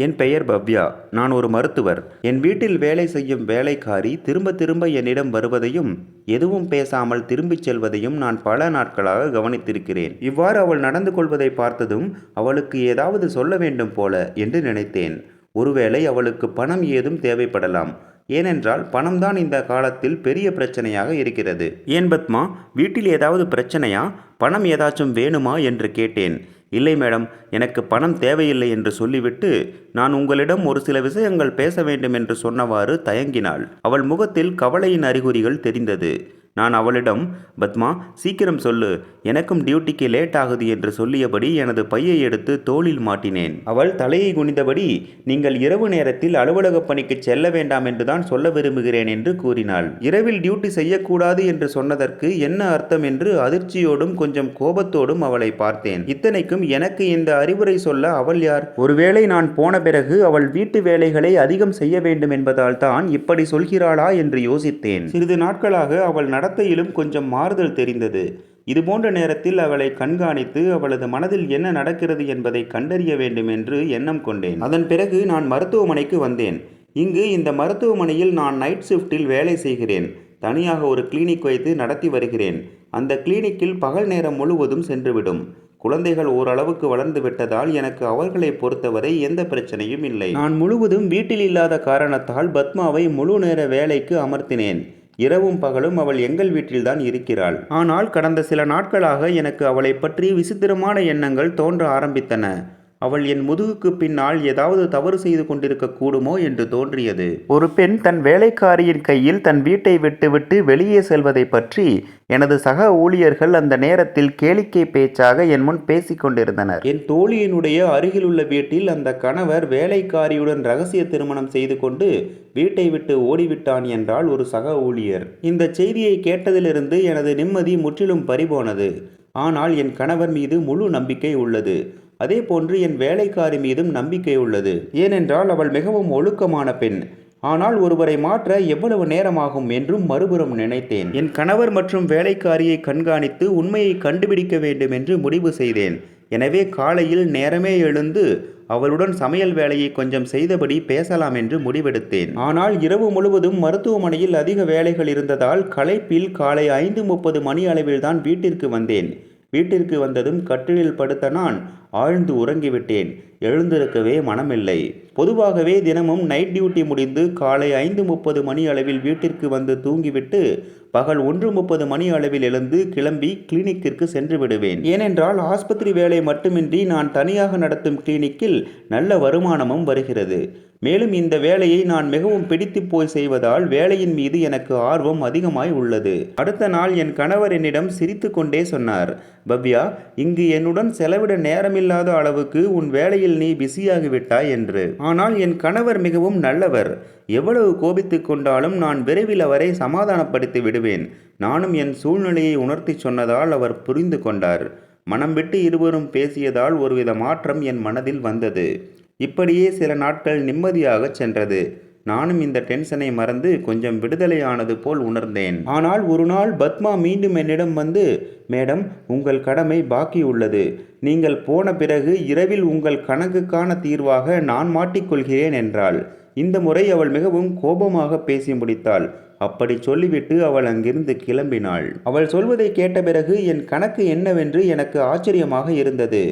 என் பெயர் பவ்யா. நான் ஒரு மருத்துவர். என் வீட்டில் வேலை செய்யும் வேலைக்காரி திரும்ப திரும்ப என்னிடம் வருவதையும் எதுவும் பேசாமல் திரும்பிச் செல்வதையும் நான் பல நாட்களாக கவனித்திருக்கிறேன். இவ்வாறு அவள் நடந்து கொள்வதை பார்த்ததும் அவளுக்கு ஏதாவது சொல்ல வேண்டும் போல என்று நினைத்தேன். ஒருவேளை அவளுக்கு பணம் ஏதும் தேவைப்படலாம். ஏனென்றால் பணம்தான் இந்த காலத்தில் பெரிய பிரச்சனையாக இருக்கிறது. ஏன் பத்மா? வீட்டில் ஏதாவது பிரச்சனையா? பணம் ஏதாச்சும் வேணுமா? என்று கேட்டேன். இல்லை மேடம் எனக்கு பணம் தேவையில்லை என்று சொல்லிவிட்டு நான் உங்களிடம் ஒரு சில விஷயங்கள் பேச வேண்டும் என்று சொன்னவாறு தயங்கினாள். அவள் முகத்தில் கவலையின் அறிகுறிகள் தெரிந்தது. நான் அவளிடம் பத்மா சீக்கிரம் சொல்லு. எனக்கும் டியூட்டிக்கு லேட் ஆகுது என்று சொல்லியபடி எனது பையை எடுத்து தோளில் மாட்டினேன். அவள் தலையை குனிந்தபடி நீங்கள் இரவு நேரத்தில் அலுவலக பணிக்கு செல்ல வேண்டாம் என்றுதான் சொல்ல விரும்புகிறேன் என்று கூறினாள். இரவில் டியூட்டி செய்யக்கூடாது என்று சொன்னதற்கு என்ன அர்த்தம் என்று அதிர்ச்சியோடும் கொஞ்சம் கோபத்தோடும் அவளை பார்த்தேன். இத்தனைக்கும் எனக்கு இந்த அறிவுரை சொல்ல அவள் யார்? ஒருவேளை நான் போன பிறகு அவள் வீட்டு வேலைகளை அதிகம் செய்ய வேண்டும் என்பதால் தான் இப்படி சொல்கிறாளா என்று யோசித்தேன். சிறிது நாட்களாக அவள் நடத்தையிலும் கொஞ்சம் மாறுதல் தெரிந்தது. இதுபோன்ற நேரத்தில் அவளை கண்காணித்து அவளது மனதில் என்ன நடக்கிறது என்பதை கண்டறிய வேண்டும் என்று எண்ணம் கொண்டேன். அதன் பிறகு நான் மருத்துவமனைக்கு வந்தேன். இங்கு இந்த மருத்துவமனையில் நான் நைட் ஷிஃப்டில் வேலை செய்கிறேன். தனியாக ஒரு கிளினிக் வைத்து நடத்தி வருகிறேன். அந்த கிளினிக்கில் பகல் நேரம் முழுவதும் சென்றுவிடும். குழந்தைகள் ஓரளவுக்கு வளர்ந்து விட்டதால் எனக்கு அவர்களை பொறுத்தவரை எந்த பிரச்சனையும் இல்லை. நான் முழுவதும் வீட்டில் இல்லாத காரணத்தால் பத்மாவை முழு நேர வேலைக்கு அமர்த்தினேன். இரவும் பகலும் அவள் எங்கள் வீட்டில்தான் இருக்கிறாள். ஆனால் கடந்த சில நாட்களாக எனக்கு அவளை பற்றி விசித்திரமான எண்ணங்கள் தோன்ற ஆரம்பித்தன. அவள் என் முதுகுக்கு பின்னால் ஏதாவது தவறு செய்து கொண்டிருக்க கூடுமோ என்று தோன்றியது. ஒரு பெண் தன் வேலைக்காரியின் கையில் தன் வீட்டை விட்டுவிட்டு வெளியே செல்வதை பற்றி எனது சக ஊழியர்கள் அந்த நேரத்தில் கேளிக்கை பேச்சாக என் முன் பேசிக் கொண்டிருந்தனர். என் தோழியினுடைய அருகிலுள்ள வீட்டில் அந்த கணவர் வேலைக்காரியுடன் ரகசிய திருமணம் செய்து கொண்டு வீட்டை விட்டு ஓடிவிட்டான் என்றால் ஒரு சக ஊழியர். இந்த செய்தியை கேட்டதிலிருந்து எனது நிம்மதி முற்றிலும் பறிபோனது. ஆனால் என் கணவர் மீது முழு நம்பிக்கை உள்ளது. அதே போன்று என் வேலைக்காரி மீதும் நம்பிக்கை உள்ளது. ஏனென்றால் அவள் மிகவும் ஒழுக்கமான பெண். ஆனால் ஒருவரை மாற்ற எவ்வளவு நேரமாகும் என்றும் மறுபுறம் நினைத்தேன். என் கணவர் மற்றும் வேலைக்காரியை கண்காணித்து உண்மையை கண்டுபிடிக்க வேண்டும் என்று முடிவு செய்தேன். எனவே காலையில் நேரமே எழுந்து அவளுடன் சமையல் வேலையை கொஞ்சம் செய்தபடி பேசலாம் என்று முடிவெடுத்தேன். ஆனால் இரவு முழுவதும் மருத்துவமனையில் அதிக வேலைகள் இருந்ததால் களைப்பில் காலை ஐந்து முப்பது மணி அளவில்தான் வீட்டிற்கு வந்தேன். வீட்டிற்கு வந்ததும் கட்டிலில் படுத்த நான் ஆழ்ந்து உறங்கிவிட்டேன். எழுந்திருக்கவே மனமில்லை. பொதுவாகவே தினமும் நைட் டியூட்டி முடிந்து காலை ஐந்து முப்பது மணி அளவில் வீட்டிற்கு வந்து தூங்கிவிட்டு பகல் ஒன்று முப்பது மணி அளவில் எழுந்து கிளம்பி கிளினிக்கிற்கு சென்று விடுவேன். ஏனென்றால் ஆஸ்பத்திரி வேலை மட்டுமின்றி நான் தனியாக நடத்தும் கிளினிக்கில் நல்ல வருமானமும் வருகிறது. மேலும் இந்த வேலையை நான் மிகவும் பிடித்து போய் செய்வதால் வேலையின் மீது எனக்கு ஆர்வம் அதிகமாய் உள்ளது. அடுத்த நாள் என் கணவர் என்னிடம் சிரித்து கொண்டே சொன்னார் பவ்யா இங்கு என்னுடன் செலவிட நேரமில்லாத அளவுக்கு உன் வேலையில் நீ பிஸியாகிவிட்டாய் என்று. ஆனால் என் கணவர் மிகவும் நல்லவர். எவ்வளவு கோபித்து கொண்டாலும் நான் விரைவில் அவரை சமாதானப்படுத்தி விடுவேன். நானும் என் சூழ்நிலையை உணர்த்தி சொன்னதால் அவர் புரிந்து கொண்டார். மனம் விட்டு இருவரும் பேசியதால் ஒருவித மாற்றம் என் மனதில் வந்தது. இப்படியே சில நாட்கள் நிம்மதியாக சென்றது. நானும் இந்த டென்ஷனை மறந்து கொஞ்சம் விடுதலையானது போல் உணர்ந்தேன். ஆனால் ஒரு நாள் பத்மா மீண்டும் என்னிடம் வந்து மேடம் உங்கள் கடமை பாக்கி உள்ளது. நீங்கள் போன பிறகு இரவில் உங்கள் கணக்குக்கான தீர்வாக நான் மாட்டிக்கொள்கிறேன் என்றாள். இந்த முறை அவள் மிகவும் கோபமாக பேசி முடித்தாள். அப்படி சொல்லிவிட்டு அவள் அங்கிருந்து கிளம்பினாள். அவள் சொல்வதை கேட்ட பிறகு என் கணக்கு என்னவென்று எனக்கு ஆச்சரியமாக இருந்தது.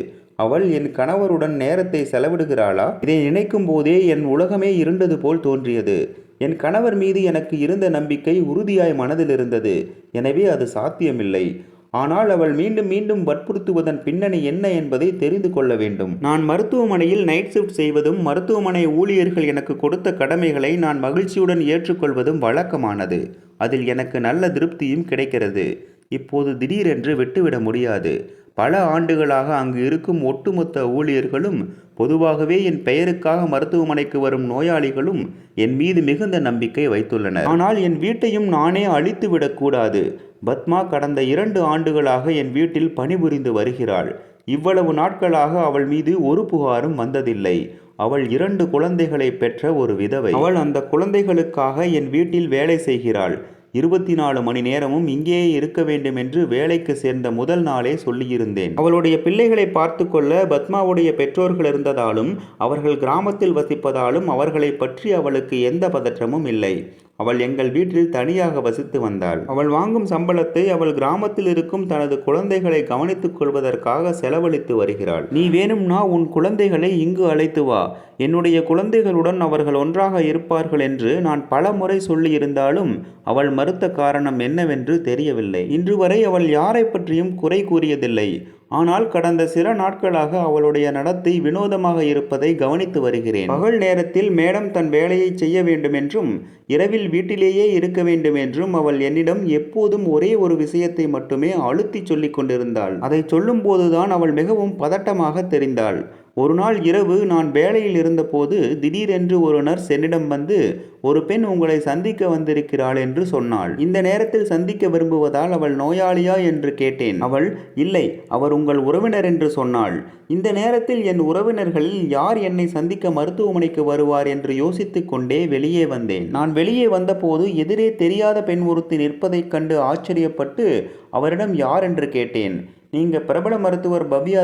அவள் என் கணவருடன் நேரத்தை செலவிடுகிறாளா? இதை நினைக்கும் போதே என் உலகமே இருண்டது போல் தோன்றியது. என் கணவர் மீது எனக்கு இருந்த நம்பிக்கை உறுதியாய் மனதில் இருந்தது. எனவே அது சாத்தியமில்லை. ஆனால் அவள் மீண்டும் மீண்டும் வற்புறுத்துவதன் பின்னணி என்ன என்பதை தெரிந்து கொள்ள வேண்டும். நான் மருத்துவமனையில் நைட் ஷிஃப்ட் செய்வதும் மருத்துவமனை ஊழியர்கள் எனக்கு கொடுத்த கடமைகளை நான் மகிழ்ச்சியுடன் ஏற்றுக்கொள்வதும் வழக்கமானது. அதில் எனக்கு நல்ல திருப்தியும் கிடைக்கிறது. இப்போது திடீரென்று விட்டுவிட முடியாது. பல ஆண்டுகளாக அங்கு இருக்கும் ஒட்டுமொத்த ஊழியர்களும் பொதுவாகவே என் பெயருக்காக மருத்துவமனைக்கு வரும் நோயாளிகளும் என் மீது மிகுந்த நம்பிக்கை வைத்துள்ளனர். ஆனால் என் வீட்டையும் நானே அழித்து விடக்கூடாது பத்மா கடந்த இரண்டு ஆண்டுகளாக என் வீட்டில் பணிபுரிந்து வருகிறாள். இவ்வளவு நாட்களாக அவள் மீது ஒரு புகாரும் வந்ததில்லை. அவள் இரண்டு குழந்தைகளை பெற்ற ஒரு விதவை. அவள் அந்த குழந்தைகளுக்காக என் வீட்டில் வேலை செய்கிறாள். இருபத்தி நாலு மணி நேரமும் இங்கேயே இருக்க வேண்டும் என்று வேலைக்கு சேர்ந்த முதல் நாளே சொல்லியிருந்தேன். அவளுடைய பிள்ளைகளை பார்த்து கொள்ள பத்மாவுடைய பெற்றோர்கள் இருந்ததாலும் அவர்கள் கிராமத்தில் வசிப்பதாலும் அவர்களை பற்றி அவளுக்கு எந்த பதற்றமும் இல்லை. அவள் எங்கள் வீட்டில் தனியாக வசித்து வந்தாள். அவள் வாங்கும் சம்பளத்தை அவள் கிராமத்தில் இருக்கும் தனது குழந்தைகளை கவனித்துக் கொள்வதற்காக செலவழித்து வருகிறாள். நீ வேணும்னா உன் குழந்தைகளை இங்கு அழைத்து வா. என்னுடைய குழந்தைகளுடன் அவர்கள் ஒன்றாக இருப்பார்கள் என்று நான் பல முறை சொல்லியிருந்தாலும் அவள் மறுத்த காரணம் என்னவென்று தெரியவில்லை. இன்று வரை அவள் யாரை பற்றியும் குறை கூறியதில்லை. ஆனால் கடந்த சில நாட்களாக அவளுடைய நடத்தை வினோதமாக இருப்பதை கவனித்து வருகிறேன். பகல் நேரத்தில் மேடம் தன் வேலையை செய்ய வேண்டும் என்றும் இரவில் வீட்டிலேயே இருக்க வேண்டும் என்றும் அவள் என்னிடம் எப்போதும் ஒரே ஒரு விஷயத்தை மட்டுமே அழுத்தி சொல்லிக் கொண்டிருந்தாள். அதை சொல்லும்போதுதான் அவள் மிகவும் பதட்டமாக தெரிந்தாள். ஒரு நாள் இரவு நான் வேலையில் இருந்தபோது திடீரென்று ஒரு நர்ஸ் என்னிடம் வந்து ஒரு பெண் உங்களை சந்திக்க வந்திருக்கிறாள் என்று சொன்னாள். இந்த நேரத்தில் சந்திக்க விரும்புவதால் அவள் நோயாளியா என்று கேட்டேன். அவள் இல்லை அவர் உங்கள் உறவினர் என்று சொன்னாள். இந்த நேரத்தில் என் உறவினர்களில் யார் என்னை சந்திக்க மருத்துவமனைக்கு வருவார் என்று யோசித்து கொண்டே வெளியே வந்தேன். நான் வெளியே வந்தபோது எதிரே தெரியாத பெண் ஒருத்தி நிற்பதைக் கண்டு ஆச்சரியப்பட்டு அவரிடம் யார்? என்று கேட்டேன். நீங்கள் பிரபல மருத்துவர் பவ்யா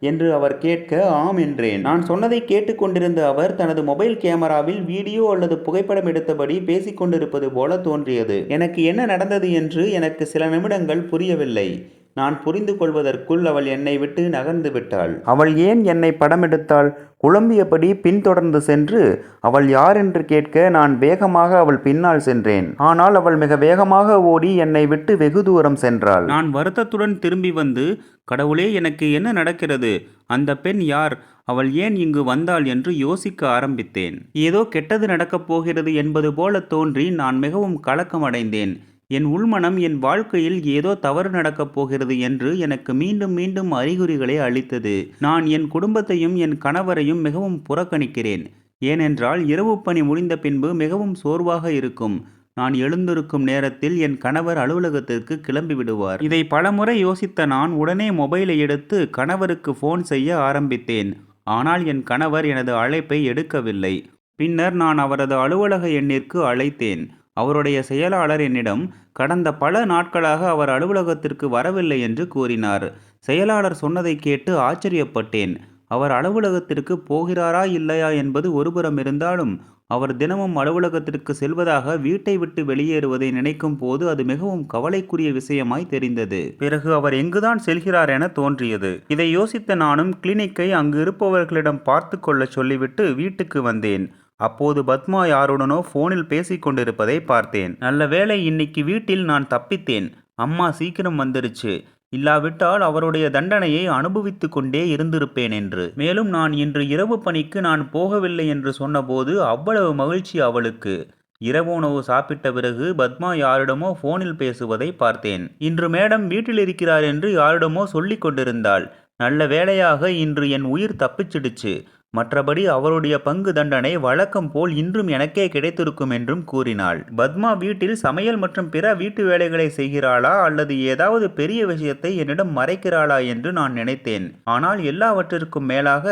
என்று அவர் கேட்க ஆம் என்றேன். நான் சொன்னதை கேட்டுக்கொண்டிருந்த அவர் தனது மொபைல் கேமராவில் வீடியோ அல்லது புகைப்படம் எடுத்தபடி பேசிக்கொண்டிருப்பது போல தோன்றியது. எனக்கு என்ன நடந்தது என்று எனக்கு சில நிமிடங்கள் புரியவில்லை. நான் புரிந்து கொள்வதற்குள் அவள் என்னை விட்டு நகர்ந்து விட்டாள். அவள் ஏன் என்னை படம் எடுத்தாள் குழம்பியபடி பின்தொடர்ந்து சென்று அவள் யார் என்று கேட்க நான் வேகமாக அவள் பின்னால் சென்றேன். ஆனால் அவள் மிக வேகமாக ஓடி என்னை விட்டு வெகு தூரம் சென்றாள். நான் வருத்தத்துடன் திரும்பி வந்து கடவுளே எனக்கு என்ன நடக்கிறது? அந்த பெண் யார்? அவள் ஏன் இங்கு வந்தாள்? என்று யோசிக்க ஆரம்பித்தேன். ஏதோ கெட்டது நடக்கப் போகிறது என்பது போல தோன்றி நான் மிகவும் கலக்கமடைந்தேன். என் உள்மனம் என் வாழ்க்கையில் ஏதோ தவறு நடக்கப் போகிறது என்று எனக்கு மீண்டும் மீண்டும் அறிகுறிகளை அளித்தது. நான் என் குடும்பத்தையும் என் கணவரையும் மிகவும் புறக்கணிக்கிறேன். ஏனென்றால் இரவு பணி முடிந்த பின்பு மிகவும் சோர்வாக இருக்கும். நான் எழுந்திருக்கும் நேரத்தில் என் கணவர் அலுவலகத்திற்கு கிளம்பி விடுவார். இதை பலமுறை யோசித்த நான் உடனே மொபைலை எடுத்து கணவருக்கு ஃபோன் செய்ய ஆரம்பித்தேன். ஆனால் என் கணவர் எனது அழைப்பை எடுக்கவில்லை. பின்னர் நான் அவரது அலுவலக எண்ணிற்கு அழைத்தேன். அவருடைய செயலாளர் என்னிடம் கடந்த பல நாட்களாக அவர் அலுவலகத்திற்கு வரவில்லை என்று கூறினார். செயலாளர் சொன்னதை கேட்டு ஆச்சரியப்பட்டேன். அவர் அலுவலகத்திற்கு போகிறாரா இல்லையா என்பது ஒருபுறம் இருந்தாலும் அவர் தினமும் அலுவலகத்திற்கு செல்வதாக வீட்டை விட்டு வெளியேறுவதை நினைக்கும் போது அது மிகவும் கவலைக்குரிய விஷயமாய் தெரிந்தது. பிறகு அவர் எங்குதான் செல்கிறார் என தோன்றியது. இதை யோசித்த நானும் கிளினிக்கை அங்கு இருப்பவர்களிடம் பார்த்து கொள்ள சொல்லிவிட்டு வீட்டுக்கு வந்தேன். அப்போது பத்மா யாருடனோ ஃபோனில் பேசிக்கொண்டிருப்பதை பார்த்தேன். நல்ல வேளை இன்னைக்கு வீட்டில் நான் தப்பித்தேன். அம்மா சீக்கிரம் வந்துருச்சு. இல்லாவிட்டால் அவருடைய தண்டனையை அனுபவித்து கொண்டே இருந்திருப்பேன் என்று. மேலும் நான் இன்று இரவு பணிக்கு நான் போகவில்லை என்று சொன்னபோது அவ்வளவு மகிழ்ச்சி அவளுக்கு. இரவு உணவு சாப்பிட்ட பிறகு பத்மா யாரிடமோ ஃபோனில் பேசுவதை பார்த்தேன். இன்று மேடம் வீட்டில் இருக்கிறார் என்று யாரிடமோ சொல்லிக் கொண்டிருந்தாள். நல்ல வேளையாக இன்று என் உயிர் தப்பிச்சிடுச்சு. மற்றபடி அவருடைய பங்கு தண்டனை வழக்கம் போல் இன்றும் எனக்கே கிடைத்திருக்கும் என்றும் கூறினாள். பத்மா வீட்டில் சமையல் மற்றும் பிற வீட்டு வேலைகளை செய்கிறாளா அல்லது ஏதாவது பெரிய விஷயத்தை என்னிடம் மறைக்கிறாளா என்று நான் நினைத்தேன். ஆனால் எல்லாவற்றிற்கும் மேலாக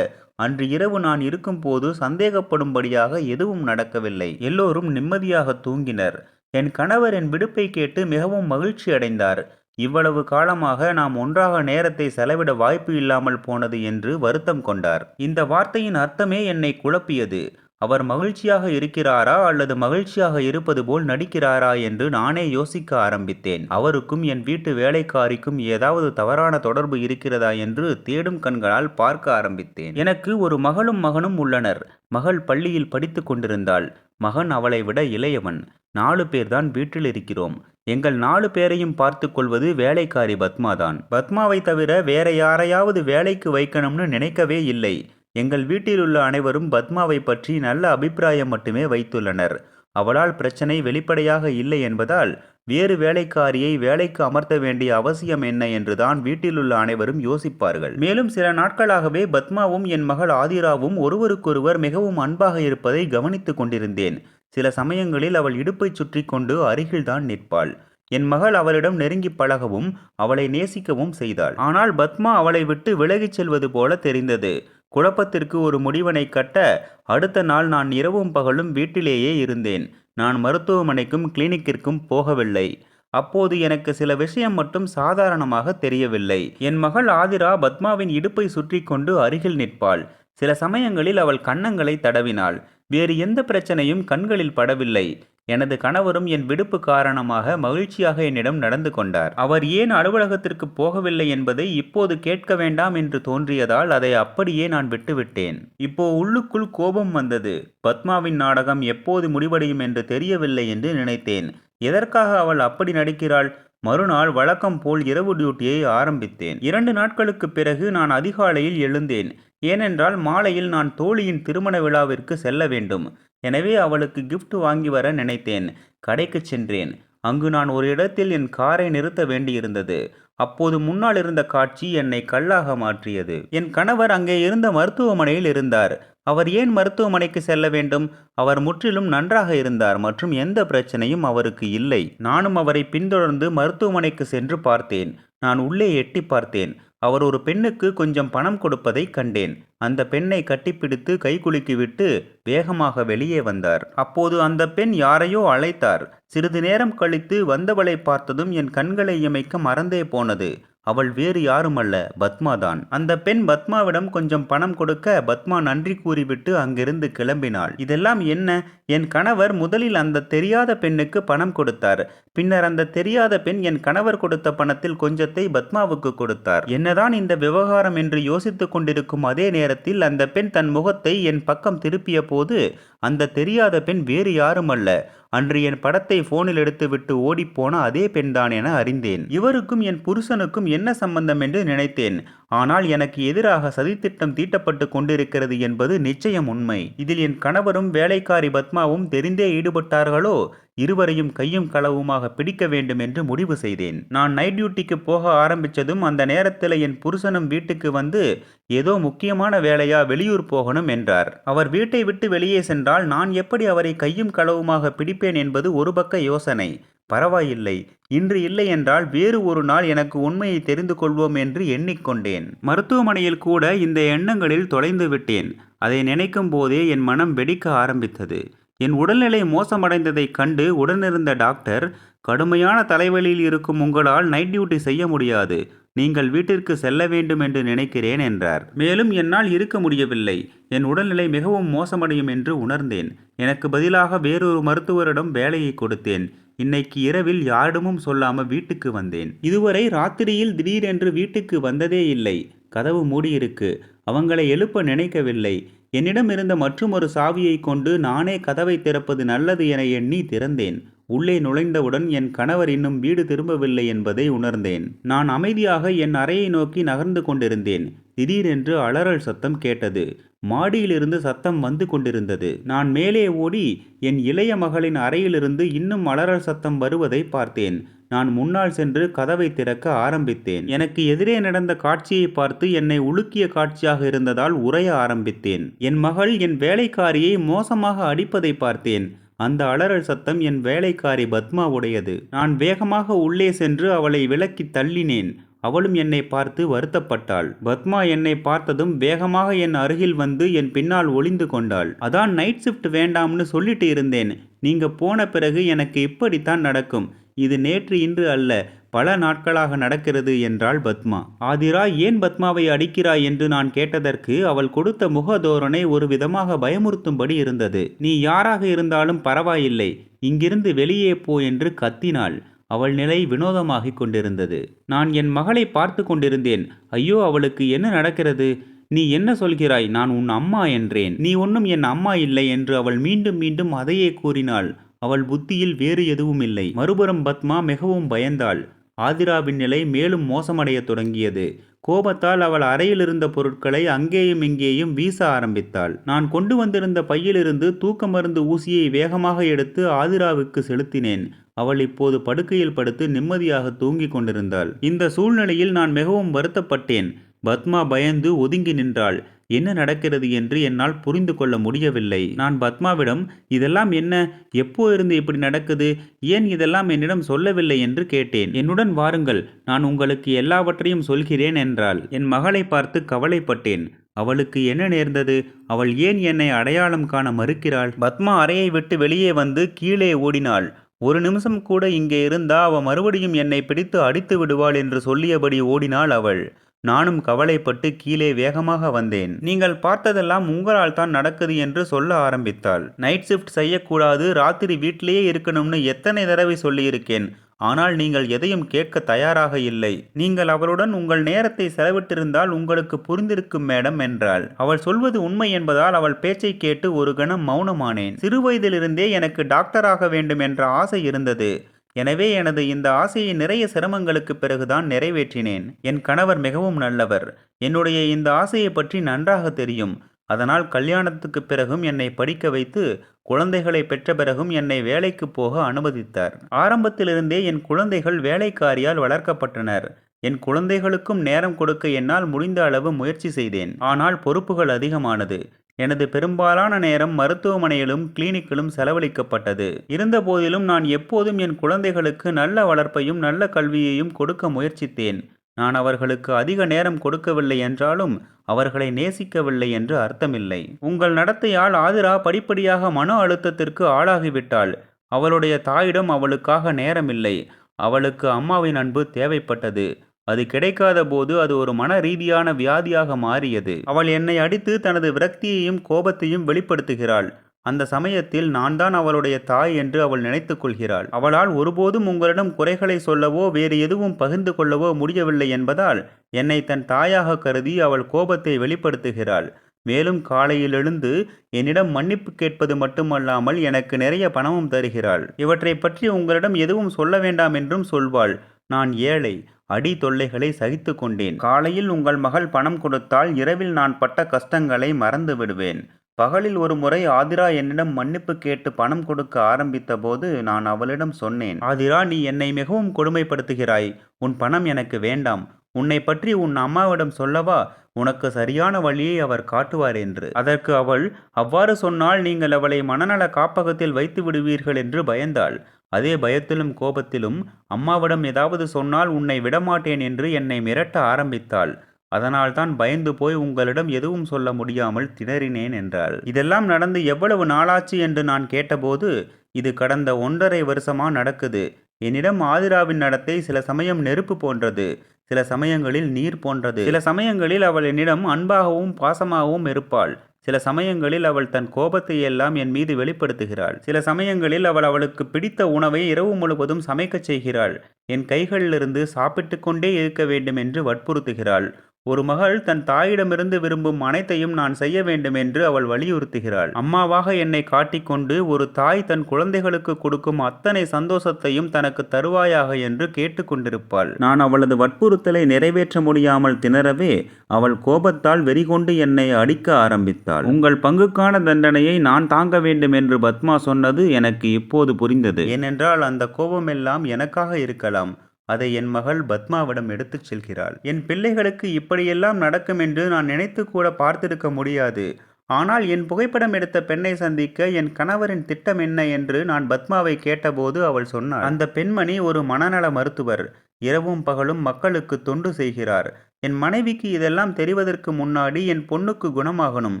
அன்று இரவு நான் இருக்கும்போது சந்தேகப்படும்படியாக எதுவும் நடக்கவில்லை. எல்லோரும் நிம்மதியாக தூங்கினர். என் கணவர் என் விடுப்பை கேட்டு மிகவும் மகிழ்ச்சி அடைந்தார் இவ்வளவு காலமாக நாம் ஒன்றாக நேரத்தை செலவிட வாய்ப்பு இல்லாமல் போனது என்று வருத்தம் கொண்டார். இந்த வார்த்தையின் அர்த்தமே என்னை குழப்பியது. அவர் மகிழ்ச்சியாக இருக்கிறாரா அல்லது மகிழ்ச்சியாக இருப்பது போல் நடிக்கிறாரா என்று நானே யோசிக்க ஆரம்பித்தேன். அவருக்கும் என் வீட்டு வேலைக்காரிக்கும் ஏதாவது தவறான தொடர்பு இருக்கிறதா என்று தேடும் கண்களால் பார்க்க ஆரம்பித்தேன். எனக்கு ஒரு மகளும் மகனும் உள்ளனர். மகள் பள்ளியில் படித்து கொண்டிருந்தாள். மகன் அவளை விட இளையவன். நாலு பேர்தான் வீட்டில் இருக்கிறோம் எங்கள் நாலு பேரையும் பார்த்து கொள்வது வேலைக்காரி பத்மாதான். பத்மாவை தவிர வேற யாரையாவது வேலைக்கு வைக்கணும்னு நினைக்கவே இல்லை. எங்கள் வீட்டில் உள்ள அனைவரும் பத்மாவை பற்றி நல்ல அபிப்பிராயம் மட்டுமே வைத்துள்ளனர். அவளால் பிரச்சனை வெளிப்படையாக இல்லை என்பதால் வேறு வேலைக்காரியை வேலைக்கு அமர்த்த வேண்டிய அவசியம் என்ன என்றுதான் வீட்டிலுள்ள அனைவரும் யோசிப்பார்கள். மேலும் சில நாட்களாகவே பத்மாவும் என் மகள் ஆதிராவும் ஒருவருக்கொருவர் மிகவும் அன்பாக இருப்பதை கவனித்துக் கொண்டிருந்தேன். சில சமயங்களில் அவள் இடுப்பைச் சுற்றி கொண்டு அருகில்தான் நிற்பாள். என் மகள் அவளிடம் நெருங்கி பழகவும் அவளை நேசிக்கவும் செய்தாள். ஆனால் பத்மா அவளை விட்டு விலகிச் செல்வது போல தெரிந்தது. குழப்பத்திற்கு ஒரு முடிவனை கட்ட அடுத்த நாள் நான் இரவும் பகலும் வீட்டிலேயே இருந்தேன். நான் மருத்துவமனைக்கும் கிளினிக்கிற்கும் போகவில்லை. அப்போது எனக்கு சில விஷயம் மட்டும் சாதாரணமாக தெரியவில்லை. என் மகள் ஆதிரா பத்மாவின் இடுப்பை சுற்றி கொண்டு அருகில் நிற்பாள். சில சமயங்களில் அவள் கன்னங்களை தடவினாள். வேறு எந்த பிரச்சனையும் கண்களில் படவில்லை. எனது கணவரும் என் விடுப்பு காரணமாக மகிழ்ச்சியாக என்னிடம் நடந்து கொண்டார். அவர் ஏன் அலுவலகத்திற்கு போகவில்லை என்பதை இப்போது கேட்க வேண்டாம் என்று தோன்றியதால் அதை அப்படியே நான் விட்டுவிட்டேன். இப்போ உள்ளுக்குள் கோபம் வந்தது. பத்மாவின் நாடகம் எப்போது முடிவடையும் என்று தெரியவில்லை என்று நினைத்தேன். எதற்காக அவள் அப்படி நடிக்கிறாள்? மறுநாள் வழக்கம் போல் இரவு டியூட்டியை ஆரம்பித்தேன். இரண்டு நாட்களுக்கு பிறகு நான் அதிகாலையில் எழுந்தேன். ஏனென்றால் மாலையில் நான் தோழியின் திருமண விழாவிற்கு செல்ல வேண்டும். எனவே அவளுக்கு கிஃப்ட் வாங்கி வர நினைத்தேன். கடைக்கு சென்றேன். அங்கு நான் ஒரு இடத்தில் என் காரை நிறுத்த வேண்டியிருந்தது. அப்போது முன்னால் இருந்த காட்சி என்னை கல்லாக மாற்றியது. என் கணவர் அங்கே இருந்த மருத்துவமனையில் இருந்தார். அவர் ஏன் மருத்துவமனைக்கு செல்ல வேண்டும்? அவர் முற்றிலும் நன்றாக இருந்தார் மற்றும் எந்த பிரச்சனையும் அவருக்கு இல்லை. நானும் அவரை பின்தொடர்ந்து மருத்துவமனைக்கு சென்று பார்த்தேன். நான் உள்ளே எட்டி பார்த்தேன். அவர் ஒரு பெண்ணுக்கு கொஞ்சம் பணம் கொடுப்பதை கண்டேன். அந்த பெண்ணை கட்டிப்பிடித்து கைகுலுக்கிவிட்டு வேகமாக வெளியே வந்தார். அப்போது அந்த பெண் யாரையோ அழைத்தார். சிறிது நேரம் கழித்து வந்தவளை பார்த்ததும் என் கண்களை இமைக்க மறந்தே போனது. அவள் வேறு யாருமல்ல பத்மாதான் அந்த பெண் பத்மாவிடம் கொஞ்சம் பணம் கொடுக்க பத்மா நன்றி கூறிவிட்டு அங்கிருந்து கிளம்பினாள். இதெல்லாம் என்ன? என் கணவர் முதலில் அந்த தெரியாத பெண்ணுக்கு பணம் கொடுத்தார். பின்னர் அந்த தெரியாத பெண் என் கணவர் கொடுத்த பணத்தில் கொஞ்சத்தை பத்மாவுக்கு கொடுத்தார். என்னதான் இந்த விவகாரம் என்று யோசித்துக் கொண்டிருக்கும் அதே நேரத்தில் அந்த பெண் தன் முகத்தை என் பக்கம் திருப்பிய போது அந்த தெரியாத பெண் வேறு யாரும் அல்ல அன்று என் படத்தை போனில் எடுத்துவிட்டு ஓடிப்போன அதே பெண்தான் என அறிந்தேன். இவருக்கும் என் புருஷனுக்கும் என்ன சம்பந்தம் என்று நினைத்தேன். ஆனால் எனக்கு எதிராக சதித்திட்டம் தீட்டப்பட்டு கொண்டிருக்கிறது என்பது நிச்சயம் உண்மை. இதில் என் கணவரும் வேலைக்காரி பத்மாவும் தெரிந்தே ஈடுபட்டார்களோ? இருவரையும் கையும் களவுமாக பிடிக்க வேண்டும் என்று முடிவு செய்தேன். நான் நைட் டியூட்டிக்கு போக ஆரம்பிச்சதும் அந்த நேரத்தில் என் புருஷனும் வீட்டுக்கு வந்து ஏதோ முக்கியமான வேலையா வெளியூர் போகணும் என்றார். அவர் வீட்டை விட்டு வெளியே சென்றால் நான் எப்படி அவரை கையும் களவுமாக பிடிப்பேன் என்பது ஒரு பக்க யோசனை. பரவாயில்லை. இன்று இல்லை என்றால் வேறு ஒரு நாள் எனக்கு உண்மையை தெரிந்து கொள்வோம் என்று எண்ணிக்கொண்டேன். மருத்துவமனையில் கூட இந்த எண்ணங்களில் தொலைந்து விட்டேன். அதை நினைக்கும் போதே என் மனம் வெடிக்க ஆரம்பித்தது. என் உடல்நிலை மோசமடைந்ததைக் கண்டு உடனிருந்த டாக்டர் கடுமையான தலைவலியில் இருக்கும் உங்களால் நைட் டியூட்டி செய்ய முடியாது. நீங்கள் வீட்டிற்கு செல்ல வேண்டும் என்று நினைக்கிறேன் என்றார். மேலும் என்னால் இருக்க முடியவில்லை. என் உடல்நிலை மிகவும் மோசமடையும் என்று உணர்ந்தேன். எனக்கு பதிலாக வேறொரு மருத்துவரிடம் வேலையை கொடுத்தேன். இன்னைக்கு இரவில் யாரிடமும் சொல்லாம வீட்டுக்கு வந்தேன். இதுவரை ராத்திரியில் திடீரென்று வீட்டுக்கு வந்ததே இல்லை. கதவு மூடியிருக்கு. அவங்களை எழுப்ப நினைக்கவில்லை. என்னிடம் இருந்த மற்றுமொரு சாவியை கொண்டு நானே கதவை திறப்பது நல்லது என எண்ணி திறந்தேன். உள்ளே நுழைந்தவுடன் என் கணவர் இன்னும் வீடு திரும்பவில்லை என்பதை உணர்ந்தேன். நான் அமைதியாக என் அறையை நோக்கி நகர்ந்து கொண்டிருந்தேன். திடீரென்று அலறல் சத்தம் கேட்டது. மாடியிலிருந்து சத்தம் வந்து கொண்டிருந்தது. நான் மேலே ஓடி என் இளைய மகளின் அறையிலிருந்து இன்னும் அலறல் சத்தம் வருவதை பார்த்தேன். நான் முன்னால் சென்று கதவை திறக்க ஆரம்பித்தேன். எனக்கு எதிரே நடந்த காட்சியை பார்த்து என்னை உலுக்கிய காட்சியாக இருந்ததால் உரைய ஆரம்பித்தேன். என் மகள் என் வேலைக்காரியை மோசமாக அடிப்பதை பார்த்தேன். அந்த அலறல் சத்தம் என் வேலைக்காரி பத்மாவுடையது. நான் வேகமாக உள்ளே சென்று அவளை விலக்கி தள்ளினேன். அவளும் என்னை பார்த்து வருத்தப்பட்டாள். பத்மா என்னை பார்த்ததும் வேகமாக என் அருகில் வந்து என் பின்னால் ஒளிந்து கொண்டாள். அதான் நைட் ஷிஃப்ட் வேண்டாம்னு சொல்லிட்டு இருந்தேன். நீங்க போன பிறகு எனக்கு இப்படித்தான் நடக்கும். இது நேற்று இன்று அல்ல. பல நாட்களாக நடக்கிறது என்றாள் பத்மா. ஆதிரா ஏன் பத்மாவை அடிக்கிறாய் என்று நான் கேட்டதற்கு அவள் கொடுத்த முகதோரணை ஒரு விதமாக பயமுறுத்தும்படி இருந்தது. நீ யாராக இருந்தாலும் பரவாயில்லை. இங்கிருந்து வெளியே போ என்று கத்தினாள். அவள் நிலை வினோதமாகிக் கொண்டிருந்தது. நான் என் மகளை பார்த்து கொண்டிருந்தேன். ஐயோ அவளுக்கு என்ன நடக்கிறது? நீ என்ன சொல்கிறாய்? நான் உன் அம்மா என்றேன். நீ ஒன்றும் என் அம்மா இல்லை என்று அவள் மீண்டும் மீண்டும் அதையே கூறினாள். அவள் புத்தியில் வேறு எதுவும் இல்லை. மறுபுறம் பத்மா மிகவும் பயந்தாள். ஆதிராவின் நிலை மேலும் மோசமடையத் தொடங்கியது. கோபத்தால் அவள் அறையில் இருந்த பொருட்களை அங்கேயும் இங்கேயும் வீச ஆரம்பித்தாள். நான் கொண்டு வந்திருந்த பையிலிருந்து தூக்க மருந்து ஊசியை வேகமாக எடுத்து ஆதிராவுக்கு செலுத்தினேன். அவள் இப்போது படுக்கையில் படுத்து நிம்மதியாக தூங்கிக் கொண்டிருந்தாள். இந்த சூழ்நிலையில் நான் மிகவும் வருத்தப்பட்டேன். பத்மா பயந்து ஒதுங்கி நின்றாள். என்ன நடக்கிறது என்று என்னால் புரிந்து கொள்ள முடியவில்லை. நான் பத்மாவிடம் இதெல்லாம் என்ன? எப்போ இருந்து இப்படி நடக்குது? ஏன் இதெல்லாம் என்னிடம் சொல்லவில்லை? என்று கேட்டேன். என்னுடன் வாருங்கள். நான் உங்களுக்கு எல்லாவற்றையும் சொல்கிறேன் என்றாள். என் மகளை பார்த்து கவலைப்பட்டேன். அவளுக்கு என்ன நேர்ந்தது? அவள் ஏன் என்னை அடையாளம் காண மறுக்கிறாள்? பத்மா அறையை விட்டு வெளியே வந்து கீழே ஓடினாள். ஒரு நிமிஷம் கூட இங்கே இருந்தா அவ மறுபடியும் என்னை பிடித்து அடித்து விடுவாள் என்று சொல்லியபடி ஓடினாள் அவள். நானும் கவலைப்பட்டு கீழே வேகமாக வந்தேன். நீங்கள் பார்த்ததெல்லாம் உங்களால் தான் நடக்குது என்று சொல்ல ஆரம்பித்தாள். நைட் ஷிஃப்ட் செய்யக்கூடாது. ராத்திரி வீட்டிலேயே இருக்கணும்னு எத்தனை தடவை சொல்லியிருக்கேன். ஆனால் நீங்கள் எதையும் கேட்க தயாராக இல்லை. நீங்கள் அவளுடன் உங்கள் நேரத்தை செலவிட்டிருந்தால் உங்களுக்கு புரிந்திருக்கும் மேடம் என்றாள். அவள் சொல்வது உண்மை என்பதால் அவள் பேச்சை கேட்டு ஒரு கணம் மௌனமானேன். சிறுவயதிலிருந்தே எனக்கு டாக்டராக வேண்டும் என்ற ஆசை இருந்தது. எனவே எனது இந்த ஆசையை நிறைய சிரமங்களுக்கு பிறகுதான் நிறைவேற்றினேன். என் கணவர் மிகவும் நல்லவர். என்னுடைய இந்த ஆசையை பற்றி நன்றாக தெரியும். அதனால் கல்யாணத்துக்கு பிறகும் என்னை படிக்க வைத்து குழந்தைகளை பெற்ற பிறகும் என்னை வேலைக்கு போக அனுமதித்தார். ஆரம்பத்திலிருந்தே என் குழந்தைகள் வேலைக்காரியால் வளர்க்கப்பட்டனர். என் குழந்தைகளுக்கும் நேரம் கொடுக்க என்னால் முடிந்த அளவு முயற்சி செய்தேன். ஆனால் பொறுப்புகள் அதிகமானது. எனது பெரும்பாலான நேரம் மருத்துவமனையிலும் கிளினிக்கிலும் செலவழிக்கப்பட்டது. இருந்தபோதிலும் நான் எப்போதும் என் குழந்தைகளுக்கு நல்ல வளர்ப்பையும் நல்ல கல்வியையும் கொடுக்க முயற்சித்தேன். நான் அவர்களுக்கு அதிக நேரம் கொடுக்கவில்லை என்றாலும் அவர்களை நேசிக்கவில்லை என்று அர்த்தமில்லை. உங்கள் நடத்தையால் ஆதிரா படிப்படியாக மன அழுத்தத்திற்கு ஆளாகிவிட்டாள். அவளுடைய தாயிடம் அவளுக்காக நேரமில்லை. அவளுக்கு அம்மாவின் அன்பு தேவைப்பட்டது. அது கிடைக்காத போது அது ஒரு மன ரீதியான வியாதியாக மாறியது. அவள் என்னை அடித்து தனது விரக்தியையும் கோபத்தையும் வெளிப்படுத்துகிறாள். அந்த சமயத்தில் நான் தான் அவளுடைய தாய் என்று அவள் நினைத்துக் கொள்கிறாள். அவளால் ஒருபோதும் உங்களிடம் குறைகளை சொல்லவோ வேறு எதுவும் பகிர்ந்து கொள்ளவோ முடியவில்லை என்பதால் என்னை தன் தாயாக கருதி அவள் கோபத்தை வெளிப்படுத்துகிறாள். மேலும் காலையில் எழுந்து என்னிடம் மன்னிப்பு கேட்பது மட்டுமல்லாமல் எனக்கு நிறைய பணமும் தருகிறாள். இவற்றை பற்றி உங்களிடம் எதுவும் சொல்ல வேண்டாம் என்றும் சொல்வாள். நான் ஏழை அடி தொல்லைகளை சகித்து கொண்டேன். காலையில் உங்கள் மகள் பணம் கொடுத்தால் இரவில் நான் பட்ட கஷ்டங்களை மறந்து விடுவேன் பகலில் ஒரு முறை ஆதிரா என்னிடம் மன்னிப்பு கேட்டு பணம் கொடுக்க ஆரம்பித்த போது நான் அவளிடம் சொன்னேன் ஆதிரா நீ என்னை மிகவும் கொடுமைப்படுத்துகிறாய். உன் பணம் எனக்கு வேண்டாம். உன்னை பற்றி உன் அம்மாவிடம் சொல்லவா? உனக்கு சரியான வழியை அவர் காட்டுவார் என்று. அதற்கு அவள் அவ்வாறு சொன்னால் நீங்கள் அவளை மனநல காப்பகத்தில் வைத்து விடுவீர்கள் என்று பயந்தாள். அதே பயத்திலும் கோபத்திலும் அம்மாவிடம் ஏதாவது சொன்னால் உன்னை விடமாட்டேன் என்று என்னை மிரட்ட ஆரம்பித்தாள். அதனால்தான் பயந்து போய் உங்களிடம் எதுவும் சொல்ல முடியாமல் திணறினேன் என்றாள். இதெல்லாம் நடந்து எவ்வளவு நாளாச்சு என்று நான் கேட்டபோது இது கடந்த ஒன்றரை வருஷமா நடக்குது. என்னிடம் ஆதிராவின் நடத்தை சில சமயம் நெருப்பு போன்றது சில சமயங்களில் நீர் போன்றது. சில சமயங்களில் அவள் என்னிடம் அன்பாகவும் பாசமாகவும் இருப்பாள். சில சமயங்களில் அவள் தன் கோபத்தை எல்லாம் என் மீது வெளிப்படுத்துகிறாள். சில சமயங்களில் அவள் அவளுக்கு பிடித்த உணவை இரவு முழுவதும் சமைக்கச் செய்கிறாள். என் கைகளிலிருந்து சாப்பிட்டு கொண்டே இருக்க வேண்டும் என்று வற்புறுத்துகிறாள். ஒரு மகள் தன் தாயிடமிருந்து விரும்பும் அனைத்தையும் நான் செய்ய வேண்டும் என்று அவள் வலியுறுத்துகிறாள். அம்மாவாக என்னை காட்டிக்கொண்டு ஒரு தாய் தன் குழந்தைகளுக்கு கொடுக்கும் அத்தனை சந்தோஷத்தையும் தனக்கு தருவாயாக என்று கேட்டுக்கொண்டிருப்பாள். நான் அவளது வற்புறுத்தலை நிறைவேற்ற முடியாமல் திணறவே அவள் கோபத்தால் வெறிகொண்டு என்னை அடிக்க ஆரம்பித்தாள். உங்கள் பங்குக்கான தண்டனையை நான் தாங்க வேண்டும் என்று பத்மா சொன்னது எனக்கு இப்போது புரிந்தது. ஏனென்றால் அந்த கோபமெல்லாம் எனக்காக இருக்கலாம். அதை என் மகள் பத்மாவிடம் எடுத்துச் செல்கிறாள். என் பிள்ளைகளுக்கு இப்படியெல்லாம் நடக்கும் என்று நான் நினைத்து கூட பார்த்திருக்க முடியாது. ஆனால் என் புகைப்படம் எடுத்த பெண்ணை சந்திக்க என் கணவரின் திட்டம் என்ன என்று நான் பத்மாவை கேட்டபோது அவள் சொன்னாள். அந்த பெண்மணி ஒரு மனநல மருத்துவர். இரவும் பகலும் மக்களுக்கு தொண்டு செய்கிறார். என் மனைவிக்கு இதெல்லாம் தெரிவதற்கு முன்னாடி என் பொண்ணுக்கு குணமாகணும்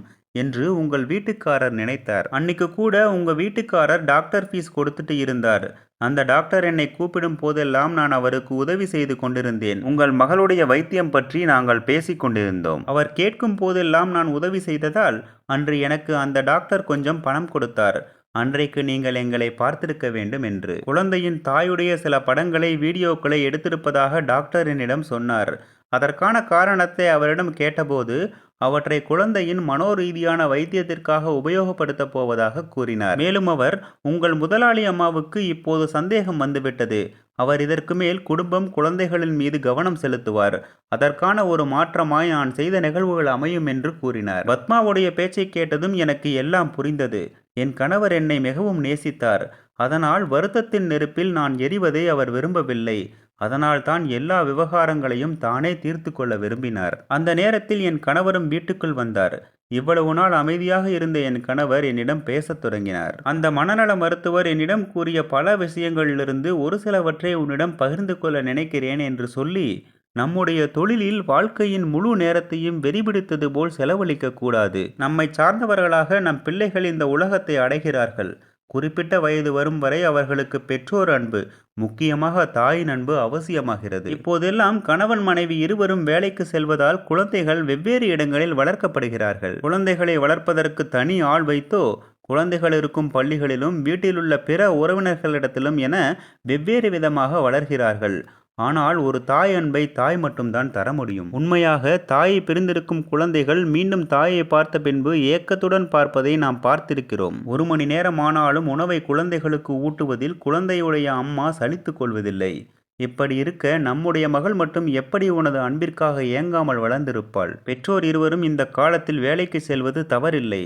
என்று உங்கள் வீட்டுக்காரர் நினைத்தார். அன்னைக்கு கூட உங்க வீட்டுக்காரர் டாக்டர் ஃபீஸ் கொடுத்துட்டு இருந்தார். அந்த டாக்டர் என்னை கூப்பிடும் போதெல்லாம் நான் அவருக்கு உதவி செய்து கொண்டிருந்தேன். உங்கள் மகளுடைய வைத்தியம் பற்றி நாங்கள் பேசிக் கொண்டிருந்தோம். அவர் கேட்கும் போதெல்லாம் நான் உதவி செய்ததால் அன்று எனக்கு அந்த டாக்டர் கொஞ்சம் பணம் கொடுத்தார். அன்றைக்கு நீங்கள் எங்களை பார்த்திருக்க வேண்டும் என்று. குழந்தையின் தாயுடைய சில படங்களை வீடியோக்களை எடுத்திருப்பதாக டாக்டர் என்னிடம் சொன்னார். அதற்கான காரணத்தை அவரிடம் கேட்டபோது அவற்றை குழந்தையின் மனோரீதியான வைத்தியத்திற்காக உபயோகப்படுத்தப் போவதாக கூறினார். மேலும் அவர் உங்கள் முதலாளி அம்மாவுக்கு இப்போது சந்தேகம் வந்துவிட்டது. அவர் இதற்கு மேல் குடும்பம் குழந்தைகளின் மீது கவனம் செலுத்துவார். அதற்கான ஒரு மாற்றமாய் நான் செய்த நிகழ்வுகள் அமையும் என்று கூறினார். பத்மாவுடைய பேச்சை கேட்டதும் எனக்கு எல்லாம் புரிந்தது. என் கணவர் என்னை மிகவும் நேசித்தார். அதனால் வருத்தத்தின் நெருப்பில் நான் எரிவதை அவர் விரும்பவில்லை. அதனால் தான் எல்லா விவகாரங்களையும் தானே தீர்த்து கொள்ள விரும்பினார். அந்த நேரத்தில் என் கணவரும் வீட்டுக்குள் வந்தார். இவ்வளவு நாள் அமைதியாக இருந்த என் கணவர் என்னிடம் பேசத் தொடங்கினார். அந்த மனநல மருத்துவர் என்னிடம் கூறிய பல விஷயங்களிலிருந்து ஒரு சிலவற்றை உன்னிடம் பகிர்ந்து கொள்ள நினைக்கிறேன் என்று சொல்லி நம்முடைய தொழிலில் வாழ்க்கையின் முழு நேரத்தையும் வெறிபிடித்தது போல் செலவழிக்க கூடாது. நம்மை சார்ந்தவர்களாக நம் பிள்ளைகள் இந்த உலகத்தை அடைகிறார்கள். குறிப்பிட்ட வயது வரும் வரை அவர்களுக்கு பெற்றோர் அன்பு முக்கியமாக தாயின் அன்பு அவசியமாகிறது. இப்போதெல்லாம் கணவன் மனைவி இருவரும் வேலைக்கு செல்வதால் குழந்தைகள் வெவ்வேறு இடங்களில் வளர்க்கப்படுகிறார்கள். குழந்தைகளை வளர்ப்பதற்கு தனி ஆள் வைத்தோ குழந்தைகள் இருக்கும் பள்ளிகளிலும் வீட்டிலுள்ள பிற உறவினர்களிடத்திலும் என வெவ்வேறு விதமாக வளர்கிறார்கள். ஆனால் ஒரு தாய் அன்பை தாய் மட்டும்தான் தர முடியும். உண்மையாக தாயை பிரிந்திருக்கும் குழந்தைகள் மீண்டும் தாயை பார்த்த பின்பு ஏக்கத்துடன் பார்ப்பதை நாம் பார்த்திருக்கிறோம். ஒரு மணி நேரம் ஆனாலும் உணவை குழந்தைகளுக்கு ஊட்டுவதில் குழந்தையுடைய அம்மா சலித்துக் கொள்வதில்லை. இப்படி இருக்க நம்முடைய மகள் மட்டும் எப்படி உனது அன்பிற்காக ஏங்காமல் வளர்ந்திருப்பாள்? பெற்றோர் இருவரும் இந்த காலத்தில் வேலைக்கு செல்வது தவறில்லை.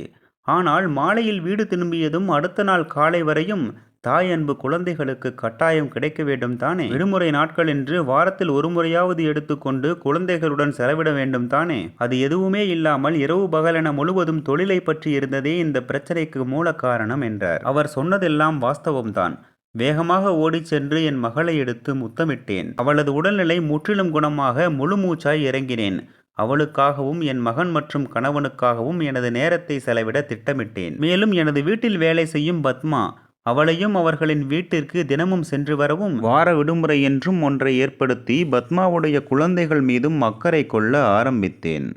ஆனால் மாலையில் வீடு திரும்பியதும் அடுத்த நாள் காலை வரையும் தாய் அன்பு குழந்தைகளுக்கு கட்டாயம் கிடைக்க வேண்டும் தானே? விடுமுறை நாட்கள் என்று வாரத்தில் ஒரு முறையாவது எடுத்துக்கொண்டு குழந்தைகளுடன் செலவிட வேண்டும் தானே? அது எதுவுமே இல்லாமல் இரவு பகலென முழுவதும் தொழிலை பற்றி இருந்ததே இந்த பிரச்சனைக்கு மூல காரணம் என்றார். அவர் சொன்னதெல்லாம் வாஸ்தவம்தான் வேகமாக ஓடிச் சென்று என் மகளை எடுத்து முத்தமிட்டேன். அவளது உடல்நிலை முற்றிலும் குணமாக முழு மூச்சாய் இறங்கினேன். அவளுக்காகவும் என் மகன் மற்றும் கணவனுக்காகவும் எனது நேரத்தை செலவிட திட்டமிட்டேன். மேலும் எனது வீட்டில் வேலை செய்யும் பத்மா அவளையும் அவர்களின் வீட்டிற்கு தினமும் சென்று வரவும் வார விடுமுறை என்றும் ஒன்றை ஏற்படுத்தி பத்மாவுடைய குழந்தைகள் மீதும் அக்கறை கொள்ள ஆரம்பித்தேன்.